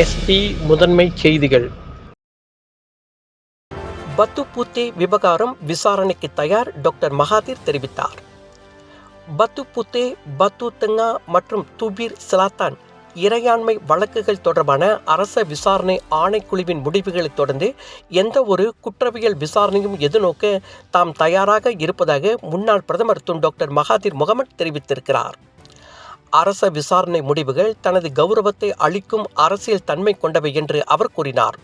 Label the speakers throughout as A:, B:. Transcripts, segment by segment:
A: SP முதன்மை செய்திகள் பூத்தி விவகாரம் விசாரணைக்கு தயார் டாக்டர் மகாதீர் தெரிவித்தார் பத்துப்புத்தே பத்து தங்கா மற்றும் துபீர் சிலாத்தான் இறையாண்மை வழக்குகள் தொடர்பான அரச விசாரணை ஆணைக்குழுவின் முடிவுகளை தொடர்ந்து எந்த ஒரு குற்றவியல் விசாரணையும் எதிர்நோக்க தாம் தயாராக இருப்பதாக முன்னாள் பிரதமர் துன் டாக்டர் மகாதீர் முகமது தெரிவித்திருக்கிறார் அரச விசாரணை முடிவுகள் தனது கௌரவத்தை அளிக்கும் அரசியல் தன்மை கொண்டவை என்று அவர் கூறினார்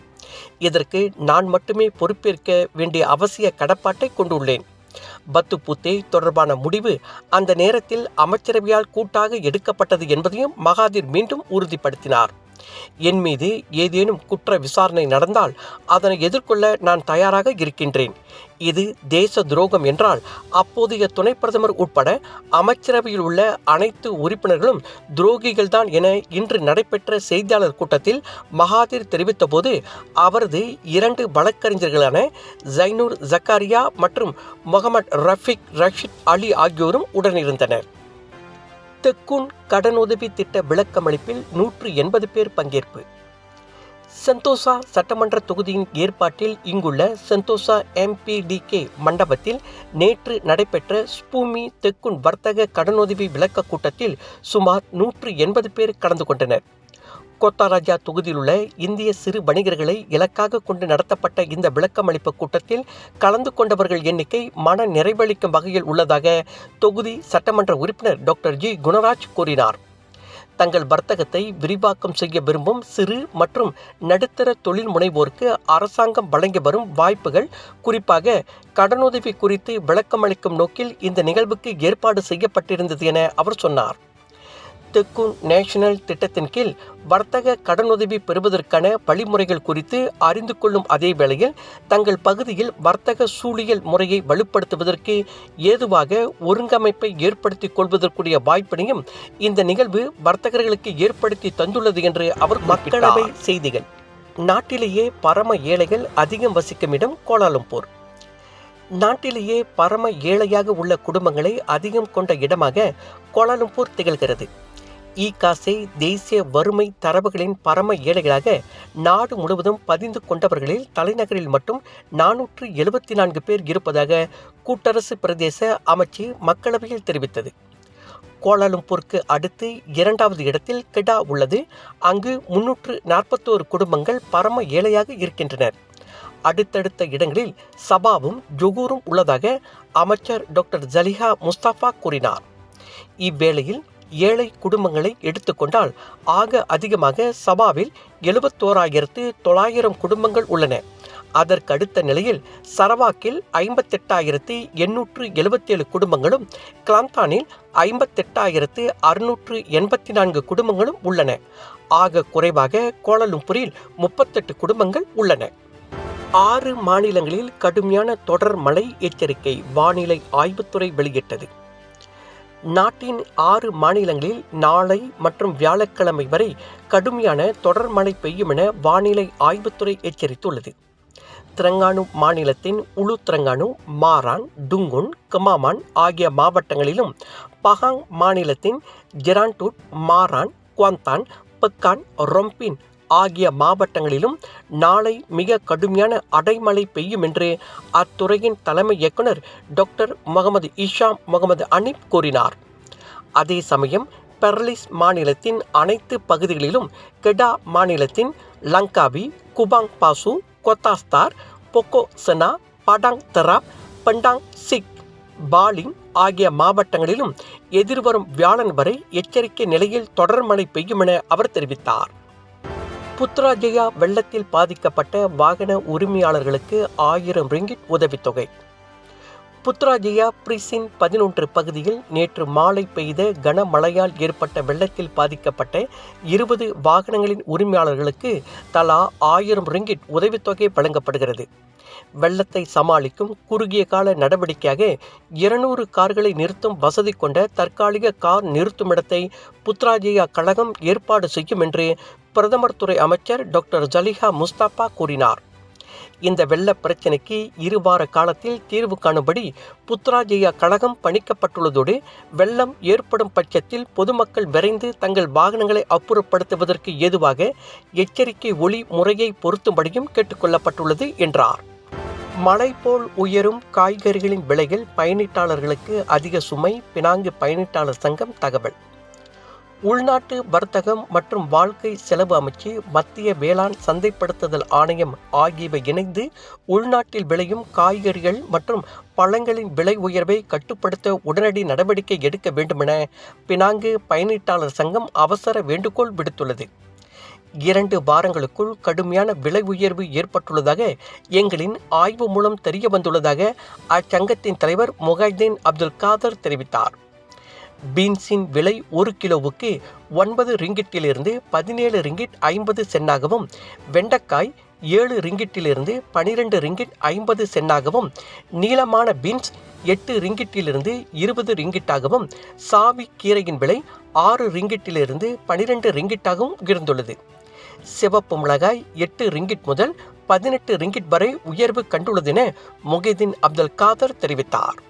A: இதற்கு நான் மட்டுமே பொறுப்பேற்க வேண்டிய அவசிய கடப்பாட்டை கொண்டுள்ளேன் பத்து பூத்தே தொடர்பான முடிவு அந்த நேரத்தில் அமைச்சரவையால் கூட்டாக எடுக்கப்பட்டது என்பதையும் மகாதீர் மீண்டும் உறுதிப்படுத்தினார் என் மீது ஏதேனும் குற்ற விசாரணை நடந்தால் அதனை எதிர்கொள்ள நான் தயாராக இருக்கின்றேன் இது தேச துரோகம் என்றால் அப்போதைய துணை பிரதமர் உட்பட அமைச்சரவையில் உள்ள அனைத்து உறுப்பினர்களும் துரோகிகள்தான் என இன்று நடைபெற்ற செய்தியாளர் கூட்டத்தில் மகாதீர் தெரிவித்தபோது அவரது இரண்டு வழக்கறிஞர்களான ஜைனூர் ஜக்காரியா மற்றும் முகமது ரஃபிக் ரஷித் அலி ஆகியோரும் உடனிருந்தனர் தெக்குன் உதவி திட்ட விளக்கமளிப்பில் நூற்று எண்பது பேர் பங்கேற்பு சந்தோஷா சட்டமன்ற தொகுதியின் ஏற்பாட்டில் இங்குள்ள எம்பிடி எம்பிடிகே மண்டபத்தில் நேற்று நடைபெற்ற ஸ்பூமி தெக்குன் வர்த்தக கடனுதவி விளக்க கூட்டத்தில் சுமார் நூற்று எண்பது பேர் கலந்து கொண்டனர் கோத்தாராஜா தொகுதியில் உள்ள இந்திய சிறு வணிகர்களை இலக்காக கொண்டு நடத்தப்பட்ட இந்த விளக்கமளிப்பு கூட்டத்தில் கலந்து கொண்டவர்கள் எண்ணிக்கை மன நிறைவளிக்கும் வகையில் உள்ளதாக தொகுதி சட்டமன்ற உறுப்பினர் டாக்டர் ஜி குணராஜ் கூறினார் தங்கள் வர்த்தகத்தை விரிவாக்கம் செய்ய விரும்பும் சிறு மற்றும் நடுத்தர தொழில் முனைவோருக்கு அரசாங்கம் வழங்கி வரும் வாய்ப்புகள் குறிப்பாக கடனுதவி குறித்து விளக்கமளிக்கும் நோக்கில் இந்த நிகழ்வுக்கு ஏற்பாடு செய்யப்பட்டிருந்தது என அவர் சொன்னார் தெக்கு நேஷனல் திட்டத்தின் கீழ் வர்த்தக கடனுதவி பெறுவதற்கான வழிமுறைகள் குறித்து அறிந்து கொள்ளும் அதே வேளையில் தங்கள் பகுதியில் வர்த்தக சூழியல் முறையை வலுப்படுத்துவதற்கு ஏதுவாக ஒருங்கமைப்பை ஏற்படுத்தி கொள்வதற்குரிய வாய்ப்பினையும் இந்த நிகழ்வு வர்த்தகர்களுக்கு ஏற்படுத்தி தந்துள்ளது என்று அவர் மக்களவை செய்திகள் நாட்டிலேயே பரம ஏழைகள் அதிகம் வசிக்கும் இடம் கோலாலம்பூர் நாட்டிலேயே பரம ஏழையாக உள்ள குடும்பங்களை அதிகம் கொண்ட இடமாக கோலாலம்பூர் திகழ்கிறது இ காசை தேசிய வறுமை தரவுகளின் பரம ஏழைகளாக நாடு முழுவதும் பதிந்து கொண்டவர்களில் தலைநகரில் மட்டும் நானூற்று எழுபத்தி நான்கு பேர் இருப்பதாக கூட்டரசு பிரதேச அமைச்சு மக்களவையில் தெரிவித்தது கோலாலும்பூருக்கு அடுத்து இரண்டாவது இடத்தில் கெடா உள்ளது அங்கு முன்னூற்று நாற்பத்தோரு குடும்பங்கள் பரம ஏழையாக இருக்கின்றனர் அடுத்தடுத்த இடங்களில் சபாவும் ஜொகூரும் உள்ளதாக அமைச்சர் டாக்டர் ஜலிஹா முஸ்தாஃபா கூறினார் இவ்வேளையில் ஏழை குடும்பங்களை எடுத்துக்கொண்டால் ஆக அதிகமாக சபாவில் எழுபத்தோராயிரத்து தொள்ளாயிரம் குடும்பங்கள் உள்ளன அதற்கடுத்த நிலையில் சரவாக்கில் ஐம்பத்தெட்டாயிரத்து எண்ணூற்று எழுபத்தேழு குடும்பங்களும் கிளாந்தானில் ஐம்பத்தெட்டாயிரத்து அறுநூற்று எண்பத்தி நான்கு குடும்பங்களும் உள்ளன ஆக குறைவாக கோலலும்பூரில் முப்பத்தெட்டு குடும்பங்கள் உள்ளன ஆறு மாநிலங்களில் கடுமையான தொடர் மழை எச்சரிக்கை வானிலை ஆய்வுத்துறை வெளியிட்டது நாட்டின் ஆறு மாநிலங்களில் நாளை மற்றும் வியாழக்கிழமை வரை கடுமையான தொடர் மழை பெய்யும் என வானிலை ஆய்வுத்துறை எச்சரித்துள்ளது திரங்கானு மாநிலத்தின் Ulu Terengganu Marang Dungun Kemaman ஆகிய மாவட்டங்களிலும் பஹாங் மாநிலத்தின் ஜெராண்டூட் மாரான் குவாந்தான் பக்கான் ரொம்பின் ஆகிய மாவட்டங்களிலும் நாளை மிக கடுமையான அடைமழை பெய்யும் என்று அத்துறையின் தலைமை இயக்குனர் doctor Mohamad Isham Mohamad Hanif கூறினார் அதே சமயம் பெர்லிஸ் மாநிலத்தின் அனைத்து பகுதிகளிலும் கெடா மாநிலத்தின் Langkawi Kubang Pasu Kota Setar Pokok Sena Padang Terap Pendang Sik Baling ஆகிய மாவட்டங்களிலும் எதிர்வரும் வியாழன் வரை எச்சரிக்கை நிலையில் தொடர் மழை பெய்யும் என அவர் தெரிவித்தார் புத்ராஜயா வெள்ளத்தில் பாதிக்கப்பட்ட வாகன உரிமையாளர்களுக்கு ஆயிரம் ரிங்கிட் உதவித்தொகை புத்ராஜயா பிரிசின் பதினொன்று பகுதியில் நேற்று மாலை பெய்த கனமழையால் ஏற்பட்ட வெள்ளத்தில் பாதிக்கப்பட்ட இருபது வாகனங்களின் உரிமையாளர்களுக்கு தலா ஆயிரம் ரிங்கிட் உதவித்தொகை வழங்கப்படுகிறது வெள்ளத்தை சமாளிக்கும் குறுகிய கால நடவடிக்கையாக இருநூறு கார்களை நிறுத்தும் வசதி கொண்ட தற்காலிக கார் நிறுத்துமிடத்தை புத்ராஜயா கழகம் ஏற்பாடு செய்யும் என்று பிரதமர் துறை அமைச்சர் டாக்டர் ஜலிஹா முஸ்தாபா கூறினார் இந்த வெள்ள பிரச்சினைக்கு இருவார காலத்தில் தீர்வு காணும்படி புத்ராஜயா கழகம் பணிக்கப்பட்டுள்ளதோடு வெள்ளம் ஏற்படும் பட்சத்தில் பொதுமக்கள் விரைந்து தங்கள் வாகனங்களை அப்புறப்படுத்துவதற்கு ஏதுவாக எச்சரிக்கை ஒளி முறையை பொருத்தும்படியும் கேட்டுக்கொள்ளப்பட்டுள்ளது என்றார் மலை போல் உயரும் காய்கறிகளின் விலையில் பயணிட்டாளர்களுக்கு அதிக சுமை பினாங்கு பயணிட்டாளர் சங்கம் தகவல் உள்நாட்டு வர்த்தகம் மற்றும் வாழ்க்கை செலவு அமைச்சு மத்திய வேளாண் சந்தைப்படுத்துதல் ஆணையம் ஆகியவை இணைந்து உள்நாட்டில் விளையும் காய்கறிகள் மற்றும் பழங்களின் விலை உயர்வை கட்டுப்படுத்த உடனடி நடவடிக்கை எடுக்க வேண்டுமென பினாங்கு பயனீட்டாளர் சங்கம் அவசர வேண்டுகோள் விடுத்துள்ளது இரண்டு வாரங்களுக்குள் கடுமையான விலை உயர்வு ஏற்பட்டுள்ளதாக எங்களின் ஆய்வு மூலம் தெரிய வந்துள்ளதாக அச்சங்கத்தின் தலைவர் முகைதீன் அப்துல் காதர் தெரிவித்தார் பீன்ஸின் விலை ஒரு கிலோவுக்கு ஒன்பது ரிங்கிட்டிலிருந்து பதினேழு ரிங்கிட் ஐம்பது சென்னாகவும் வெண்டைக்காய் ஏழு ரிங்கிட்டிலிருந்து பனிரெண்டு ரிங்கிட் ஐம்பது சென்னாகவும் நீளமான பீன்ஸ் எட்டு ரிங்கிட்டிலிருந்து இருபது ரிங்கிட்டாகவும் சாவி கீரையின் விலை ஆறு ரிங்கிட்டிலிருந்து பனிரெண்டு ரிங்கிட்டாகவும் உயர்ந்துள்ளது சிவப்பு மிளகாய் எட்டு ரிங்கிட் முதல் பதினெட்டு ரிங்கிட் வரை உயர்வு கண்டுள்ளதென முகைதீன் அப்துல் காதர் தெரிவித்தார்